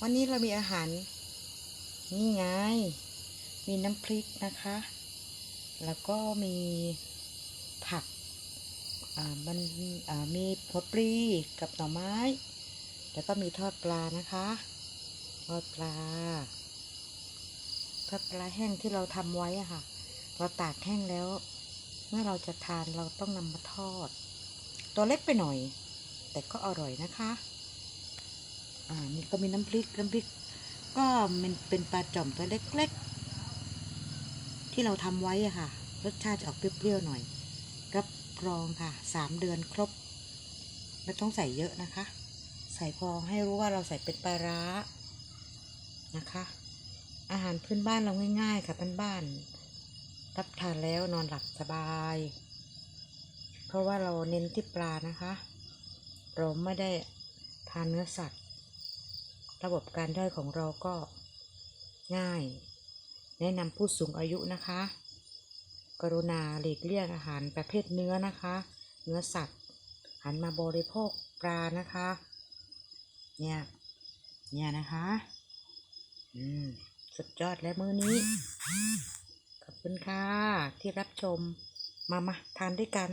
วันนี้เรามีอาหาร นี่ไง มีน้ำพริกนะคะ แล้วก็มีผักอ่ามันอ่ามีหัวปลีกับหน่อไม้ แล้วก็มีทอดปลานะคะ ทอดปลา ทอดปลาแห้งที่เราทำไว้อะค่ะ เราตากแห้งแล้ว เมื่อเราจะทานเราต้องนำมาทอด ตัวเล็กไปหน่อย แต่ก็อร่อยนะคะอ่านี่ก็มีน้ำพริกน้ำพริก ก็มันเป็นปลาจ่อมตัวเล็กๆ ที่เราทำไว้อะค่ะ รสชาติจะออกเปรี้ยวๆหน่อย รับรองค่ะสามเดือนครบ ไม่ต้องใส่เยอะนะคะ ใส่พอให้รู้ว่าเราใส่เป็นปลาร้านะคะ อาหารพื้นบ้านเราง่ายๆ ค่ะบ้านๆรับทานแล้วนอนหลับสบาย เพราะว่าเราเน้นที่ปลานะคะ เราไม่ได้ทานเนื้อสัตว์ ระบบการย่อยของเราก็ง่าย แนะนำผู้สูงอายุนะคะ กรุณาหลีกเลี่ยงอาหารประเภทเนื้อนะคะ เนื้อสัตว์หันมาบริโภคปลานะคะ เนี่ย เนี่ยนะคะ อืม สุดยอดแล้วมื้อนี้ ขอบคุณค่ะ ที่รับชม มามาทานด้วยกัน